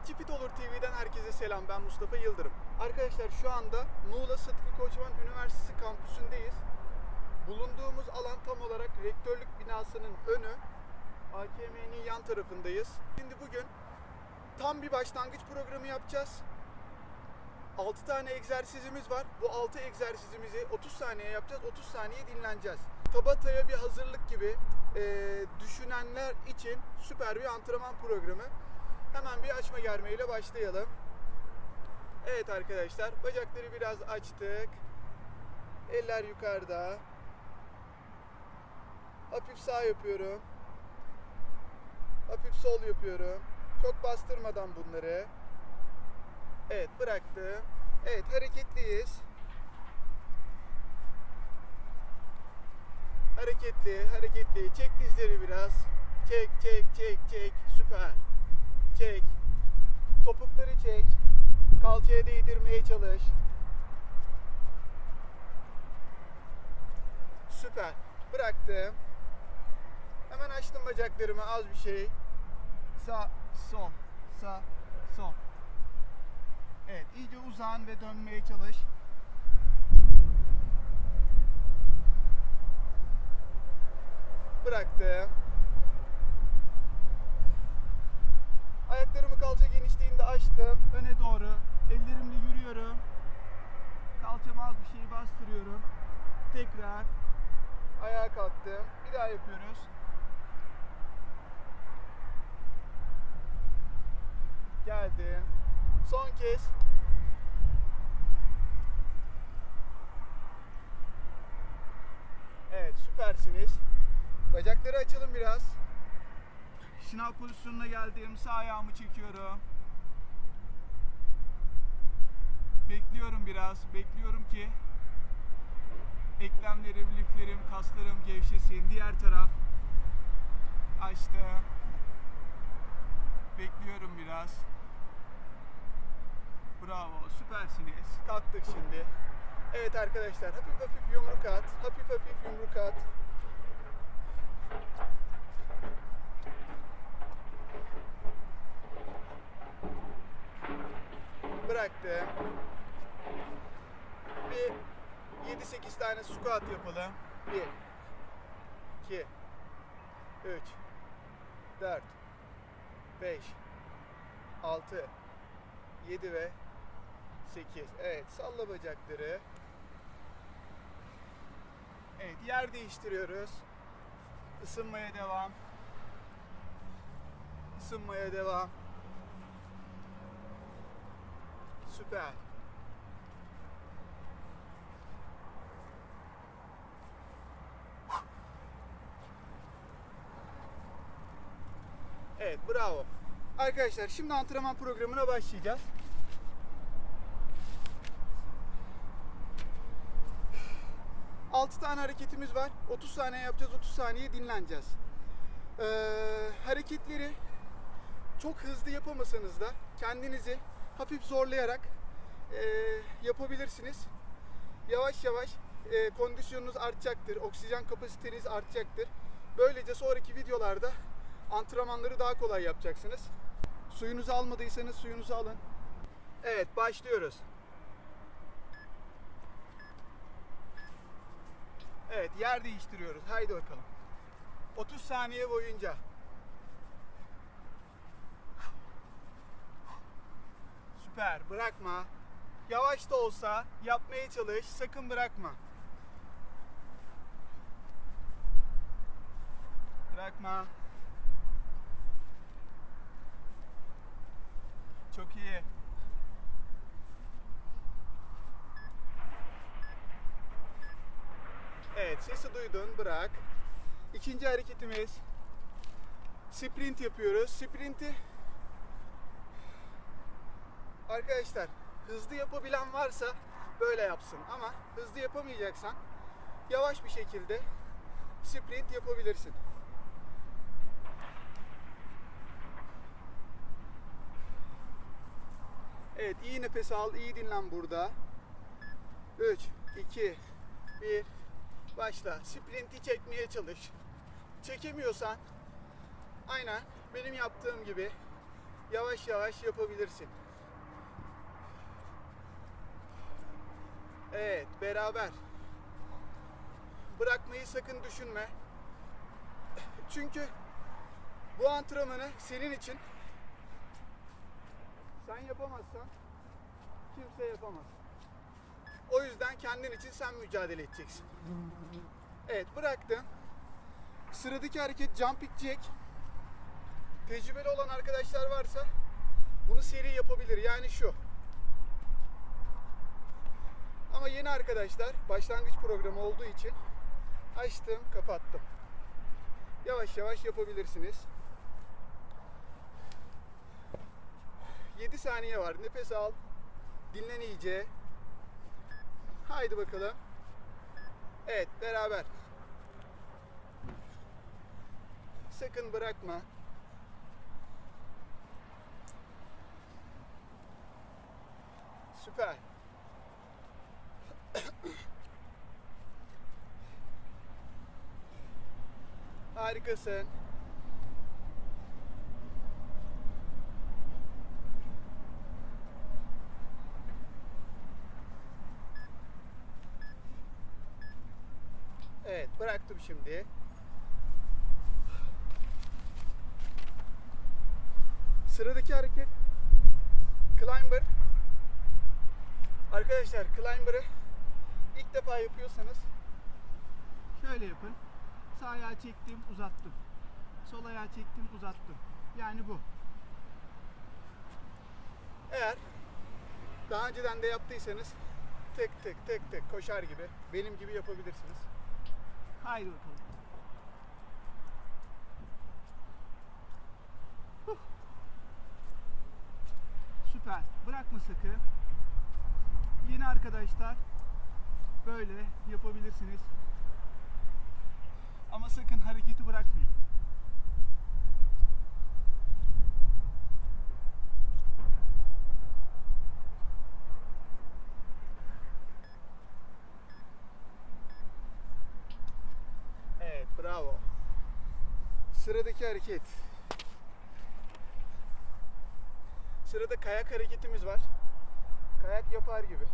Bekçi Fit Olur TV'den herkese selam. Ben Mustafa Yıldırım. Arkadaşlar şu anda Muğla Sıtkı Koçman Üniversitesi kampüsündeyiz. Bulunduğumuz alan tam olarak rektörlük binasının önü. AKM'nin yan tarafındayız. Şimdi bugün tam bir başlangıç programı yapacağız. 6 tane egzersizimiz var. Bu 6 egzersizimizi 30 saniye yapacağız. 30 saniye dinleneceğiz. Tabata'ya bir hazırlık gibi eee, düşünenler için süper bir antrenman programı. Hemen bir açma germeyle başlayalım. Evet arkadaşlar, bacakları biraz açtık. Eller yukarıda. Hafif sağ yapıyorum. Hafif sol yapıyorum. Çok bastırmadan bunları. Evet, bıraktım. Evet, hareketliyiz. Hareketli, hareketli. Çek dizleri biraz. Çek, çek, çek, çek. Süper. Çek. Topukları çek. Kalçaya değdirmeye çalış. Süper. Bıraktım. Hemen açtım bacaklarımı az bir şey. Sağ, sol, sağ, sol. Evet, iyice uzan ve dönmeye çalış. Bıraktım. Ayaklarımı kalça genişliğinde açtım. Öne doğru. Ellerimle yürüyorum. Kalçama az bir şey bastırıyorum. Tekrar. Ayağa kalktım. Bir daha yapıyoruz. Geldim. Son kez. Evet süpersiniz. Bacakları açalım biraz. Şınav pozisyonuna geldim. Sağ ayağımı çekiyorum. Bekliyorum biraz. Bekliyorum ki eklemlerim, liflerim, kaslarım gevşesin. Diğer taraf. Açtım. Bekliyorum biraz. Bravo, süpersiniz. Kalktık şimdi. Evet arkadaşlar, hafif hafif yumruk at. Hafif hafif yumruk at. Bıraktım. Bir 7-8 tane squat yapalım. 1 2 3 4 5 6 7 ve 8. Evet, salla bacakları. Evet, yer değiştiriyoruz. Isınmaya devam. Isınmaya devam. Süper. Evet, bravo. Arkadaşlar şimdi antrenman programına başlayacağız. Altı tane hareketimiz var. 30 saniye yapacağız, 30 saniye dinleneceğiz. Ee, hareketleri çok hızlı yapamasanız da kendinizi hafif zorlayarak e, yapabilirsiniz. Yavaş yavaş e, kondisyonunuz artacaktır, oksijen kapasiteniz artacaktır. Böylece sonraki videolarda antrenmanları daha kolay yapacaksınız. Suyunuzu almadıysanız suyunuzu alın. Evet, başlıyoruz. Evet, yer değiştiriyoruz. Haydi bakalım. 30 saniye boyunca. Süper, bırakma. Yavaş da olsa yapmaya çalış, sakın bırakma. Bırakma. Çok iyi. Evet, sesi duydun, bırak. İkinci hareketimiz sprint yapıyoruz. Sprinti Arkadaşlar hızlı yapabilen varsa böyle yapsın ama hızlı yapamayacaksan yavaş bir şekilde sprint yapabilirsin. Evet iyi nefes al, iyi dinlen burada. 3, 2, 1, başla. Sprinti çekmeye çalış. Çekemiyorsan aynen benim yaptığım gibi yavaş yavaş yapabilirsin. Evet, beraber. Bırakmayı sakın düşünme. Çünkü bu antrenmanı senin için sen yapamazsan kimse yapamaz. O yüzden kendin için sen mücadele edeceksin. Evet, bıraktın. Sıradaki hareket jumping jack. Tecrübeli olan arkadaşlar varsa bunu seri yapabilir. Yani şu. Ama yeni arkadaşlar başlangıç programı olduğu için açtım, kapattım. Yavaş yavaş yapabilirsiniz. 7 saniye var. Nefes al. Dinlen iyice. Haydi bakalım. Evet, beraber. Sakın bırakma. Süper. Harikasın. Evet, bıraktım şimdi. Sıradaki hareket climber. Arkadaşlar climber'ı ilk defa yapıyorsanız şöyle yapın. Sağ ayağı çektim, uzattım. Sol ayağı çektim, uzattım. Yani bu. Eğer daha önceden de yaptıysanız tık tık tık tık koşar gibi benim gibi yapabilirsiniz. Haydi bakalım. Süper. Bırakma sakın. Yeni arkadaşlar böyle yapabilirsiniz. Ama sakın hareketi bırakmayın. Evet, bravo. Sıradaki hareket. Sırada kayak hareketimiz var. Kayak yapar gibi.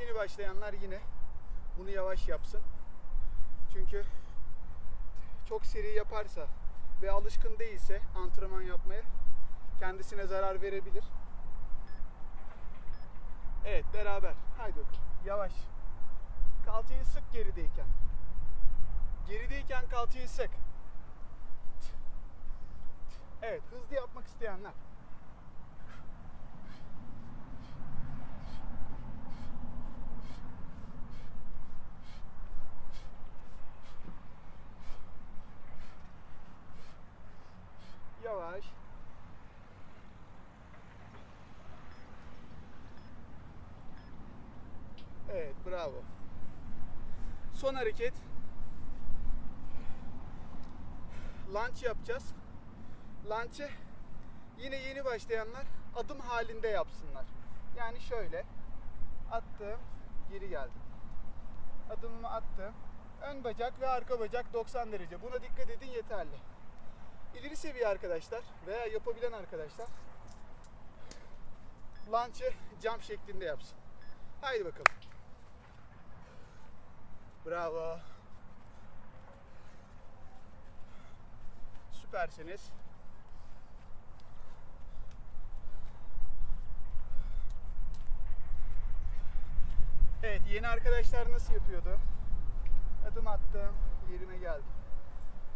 Yeni başlayanlar yine bunu yavaş yapsın. Çünkü çok seri yaparsa ve alışkın değilse antrenman yapmaya kendisine zarar verebilir. Evet beraber. Haydi. Yavaş. Kalçayı sık gerideyken. Gerideyken kalçayı sık. Evet hızlı yapmak isteyenler. Yavaş. Evet, bravo. Son hareket. Lunge yapacağız. Lunge'ı yine yeni başlayanlar adım halinde yapsınlar. Yani şöyle attım, geri geldim. Adımımı attım. Ön bacak ve arka bacak 90 derece. Buna dikkat edin yeterli. İleri seviye arkadaşlar veya yapabilen arkadaşlar lunge'ı jump şeklinde yapsın. Haydi bakalım. Bravo. Süpersiniz. Evet yeni arkadaşlar nasıl yapıyordu? Adım attım, yerime geldim.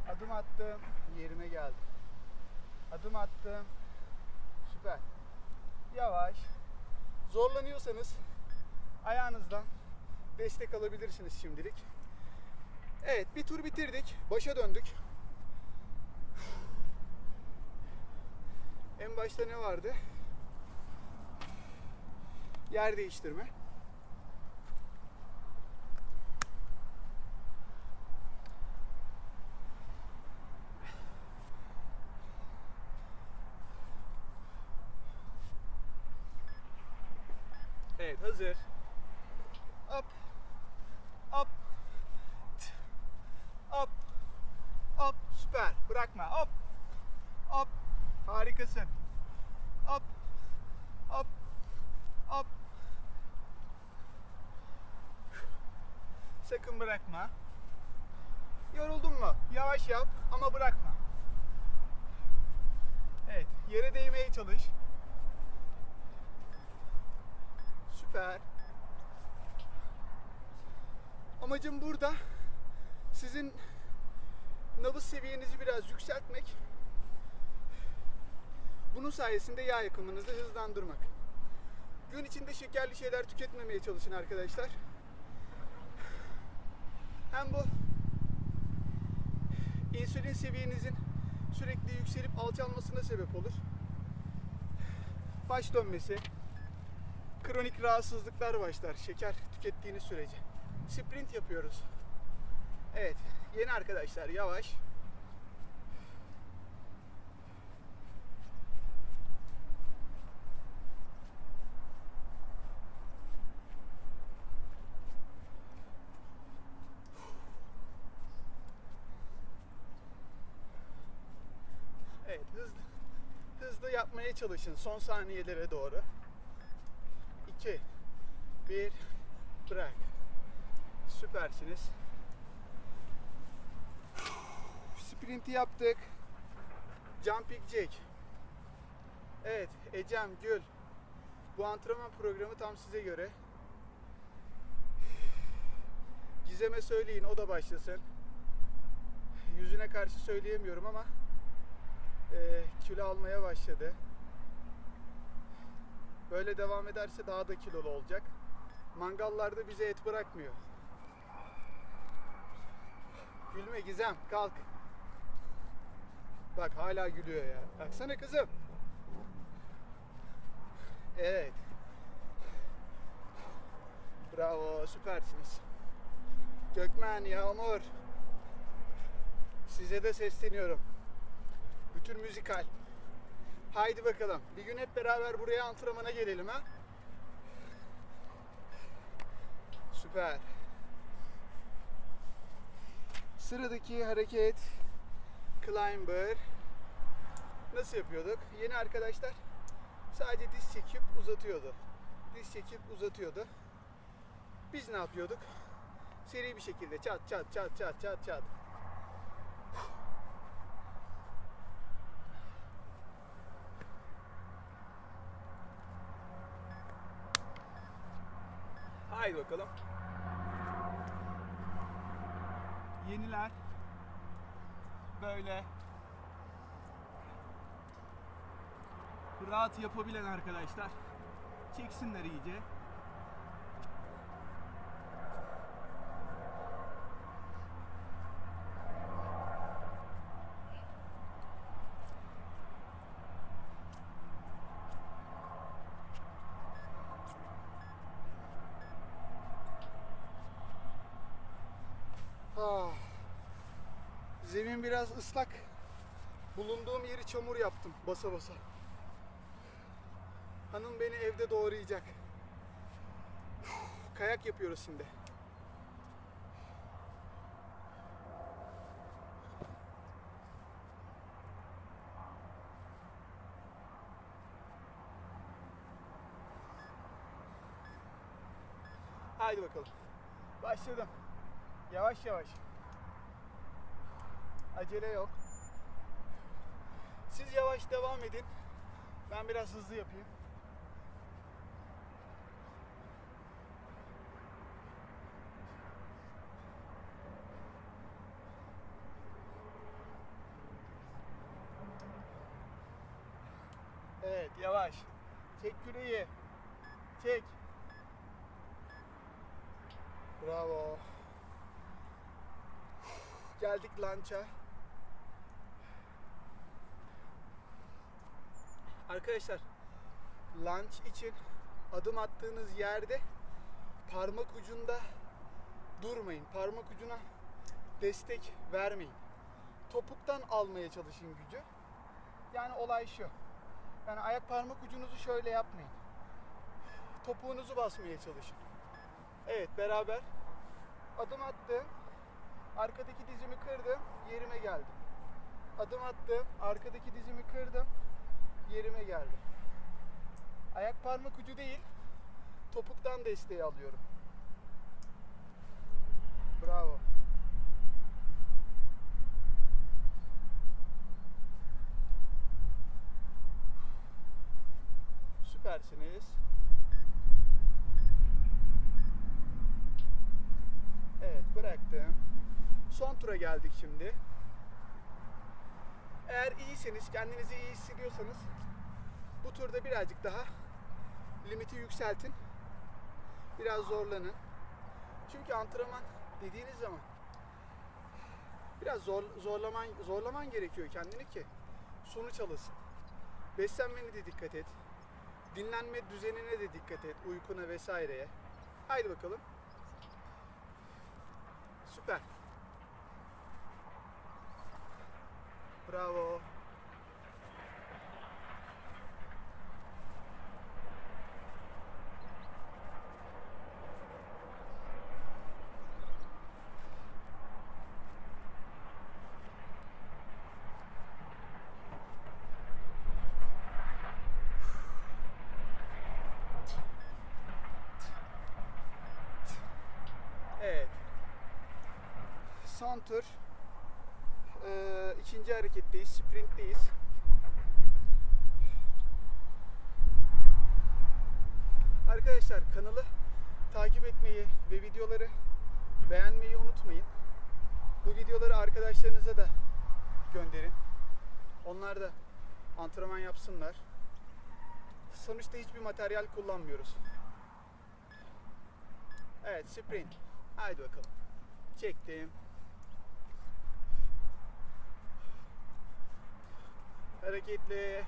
Adım attım, yerime geldim. Adım attım. Süper. Yavaş. Zorlanıyorsanız ayağınızdan destek alabilirsiniz şimdilik. Evet, bir tur bitirdik. Başa döndük. En başta ne vardı? Yer değiştirme. Evet hazır. Bırakma. Yoruldun mu? Yavaş yap ama bırakma. Evet, yere değmeye çalış. Süper. Amacım burada sizin nabız seviyenizi biraz yükseltmek. Bunun sayesinde yağ yakımınızı hızlandırmak. Gün içinde şekerli şeyler tüketmemeye çalışın arkadaşlar. Hem bu insülin seviyenizin sürekli yükselip alçalmasına sebep olur. Baş dönmesi, kronik rahatsızlıklar başlar şeker tükettiğiniz sürece. Sprint yapıyoruz. Evet, yeni arkadaşlar yavaş. Evet, hızlı yapmaya çalışın son saniyelere doğru. 2 1 bırak. Süpersiniz. Sprinti yaptık. Jumping jack. Evet, Ecem, Gül. Bu antrenman programı tam size göre. Gizem'e söyleyin, o da başlasın. Yüzüne karşı söyleyemiyorum ama e, kilo almaya başladı. Böyle devam ederse daha da kilolu olacak. Mangallarda bize et bırakmıyor. Gülme Gizem kalk. Bak hala gülüyor ya. Baksana kızım. Evet. Bravo süpersiniz. Gökmen, Yağmur. Size de sesleniyorum. Bütün müzikal. Haydi bakalım. Bir gün hep beraber buraya antrenmana gelelim ha. Süper. Sıradaki hareket climber. Nasıl yapıyorduk? Yeni arkadaşlar sadece diz çekip uzatıyordu. Diz çekip uzatıyordu. Biz ne yapıyorduk? Seri bir şekilde çat çat çat çat çat çat. Haydi bakalım. Yeniler böyle rahat yapabilen arkadaşlar çeksinler iyice. Zemin biraz ıslak. Bulunduğum yeri çamur yaptım basa basa. Hanım beni evde doğrayacak. Kayak yapıyoruz şimdi. Haydi bakalım. Başladım. Yavaş yavaş. Acele yok. Siz yavaş devam edin. Ben biraz hızlı yapayım. Evet, yavaş. Çek küreği. Çek. Bravo. Geldik lança. Arkadaşlar lunch için adım attığınız yerde parmak ucunda durmayın. Parmak ucuna destek vermeyin. Topuktan almaya çalışın gücü. Yani olay şu. Yani ayak parmak ucunuzu şöyle yapmayın. Topuğunuzu basmaya çalışın. Evet beraber adım attım. Arkadaki dizimi kırdım. Yerime geldim. Adım attım. Arkadaki dizimi kırdım. Yerime geldim. Ayak parmak ucu değil. Topuktan desteği alıyorum. Bravo. Süpersiniz. Evet bıraktım. Son tura geldik şimdi. Eğer iyiseniz, kendinizi iyi hissediyorsanız bu turda birazcık daha limiti yükseltin. Biraz zorlanın. Çünkü antrenman dediğiniz zaman biraz zor, zorlaman zorlaman gerekiyor kendini ki sonuç alasın. Beslenmene de dikkat et. Dinlenme düzenine de dikkat et. Uykuna vesaireye. Haydi bakalım. Süper. Bravo. Evet. Son tur. İkinci hareketteyiz. Sprintteyiz. Arkadaşlar kanalı takip etmeyi ve videoları beğenmeyi unutmayın. Bu videoları arkadaşlarınıza da gönderin. Onlar da antrenman yapsınlar. Sonuçta hiçbir materyal kullanmıyoruz. Evet sprint. Haydi bakalım. Çektim. Hareketli.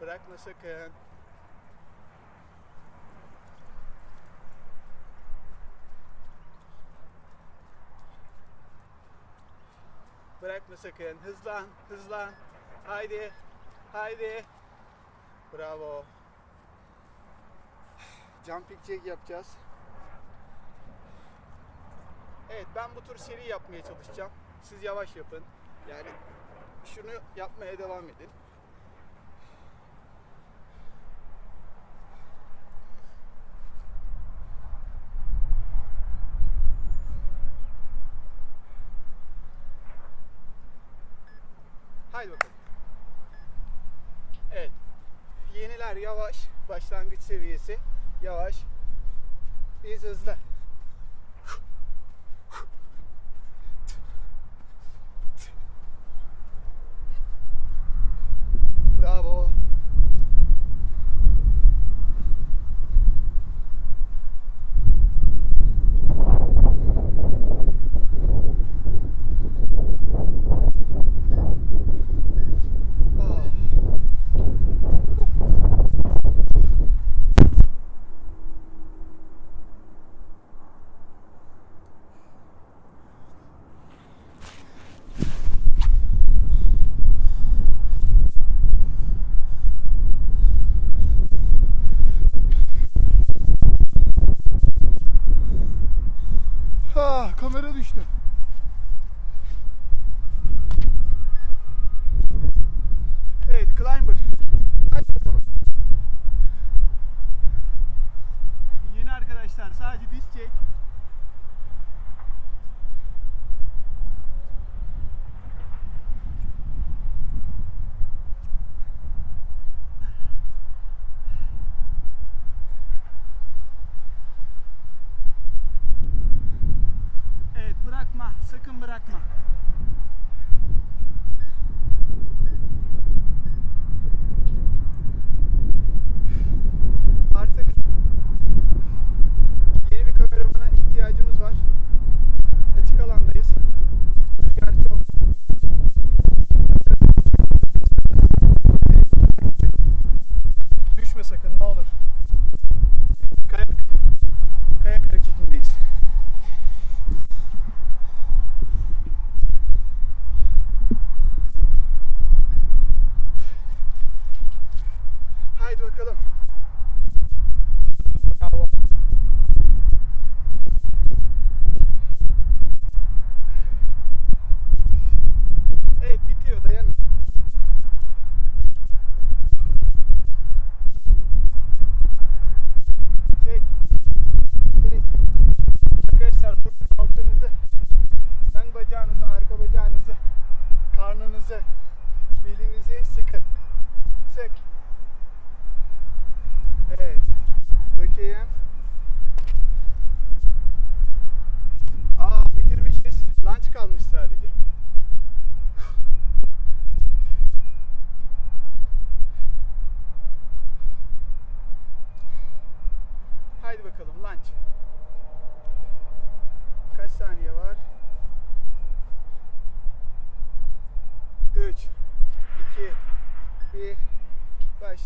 Bırakma sakın. Bırakma sakın. Hızlan, hızlan. Haydi. Haydi. Bravo. Jumping jack yapacağız. Evet ben bu tur seri yapmaya çalışacağım. Siz yavaş yapın. Yani şunu yapmaya devam edin. Haydi bakalım. Evet. Yeniler yavaş. Başlangıç seviyesi yavaş. Biz hızlı.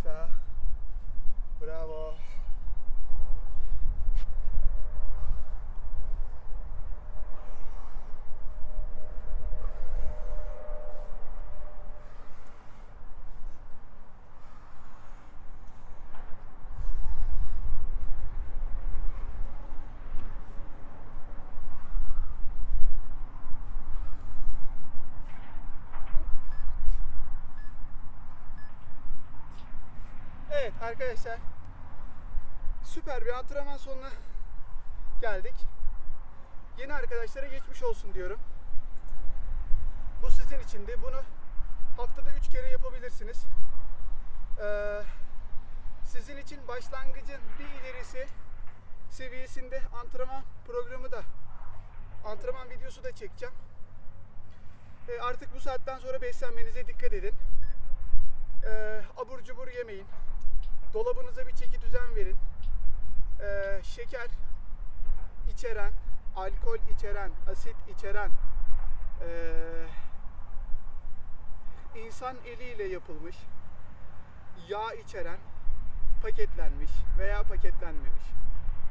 Başla. Bravo. Evet arkadaşlar. Süper bir antrenman sonuna geldik. Yeni arkadaşlara geçmiş olsun diyorum. Bu sizin için de bunu haftada 3 kere yapabilirsiniz. Ee, sizin için başlangıcın bir ilerisi seviyesinde antrenman programı da antrenman videosu da çekeceğim. Ee, artık bu saatten sonra beslenmenize dikkat edin. Ee, abur cubur yemeyin. Dolabınıza bir çeki düzen verin. Ee, şeker içeren, alkol içeren, asit içeren, ee, insan eliyle yapılmış, yağ içeren, paketlenmiş veya paketlenmemiş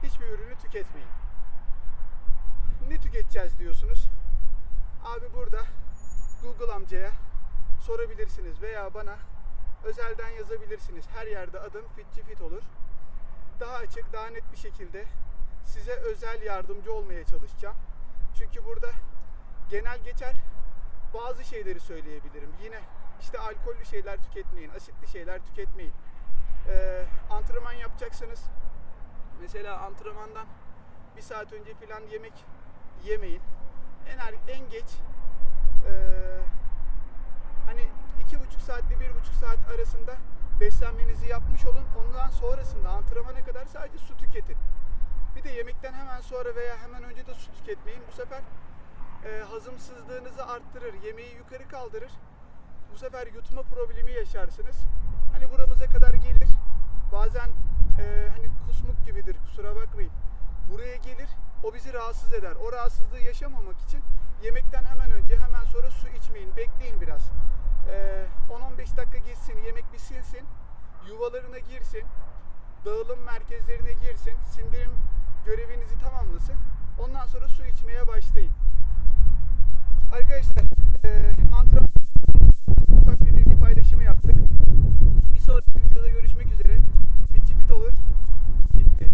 hiçbir ürünü tüketmeyin. Ne tüketeceğiz diyorsunuz? Abi burada Google amcaya sorabilirsiniz veya bana özelden yazabilirsiniz. Her yerde adım Fitçi Fit olur. Daha açık, daha net bir şekilde size özel yardımcı olmaya çalışacağım. Çünkü burada genel geçer bazı şeyleri söyleyebilirim. Yine işte alkollü şeyler tüketmeyin, asitli şeyler tüketmeyin. Ee, antrenman yapacaksanız mesela antrenmandan bir saat önce falan yemek yemeyin. En er- en geç ee, hani iki buçuk saatle bir buçuk saat arasında beslenmenizi yapmış olun. Ondan sonrasında antrenmana kadar sadece su tüketin. Bir de yemekten hemen sonra veya hemen önce de su tüketmeyin. Bu sefer e, hazımsızlığınızı arttırır, yemeği yukarı kaldırır. Bu sefer yutma problemi yaşarsınız. Hani buramıza kadar gelir. Bazen e, hani kusmuk gibidir kusura bakmayın. Buraya gelir, o bizi rahatsız eder. O rahatsızlığı yaşamamak için yemekten hemen önce hemen sonra su içmeyin, bekleyin biraz. Ee, 10-15 dakika gitsin, yemek bir sinsin, yuvalarına girsin, dağılım merkezlerine girsin, sindirim görevinizi tamamlasın. Ondan sonra su içmeye başlayın. Arkadaşlar, e, antrenman ufak bir bilgi paylaşımı yaptık. Bir sonraki videoda görüşmek üzere. Pitçi olur. Bitti.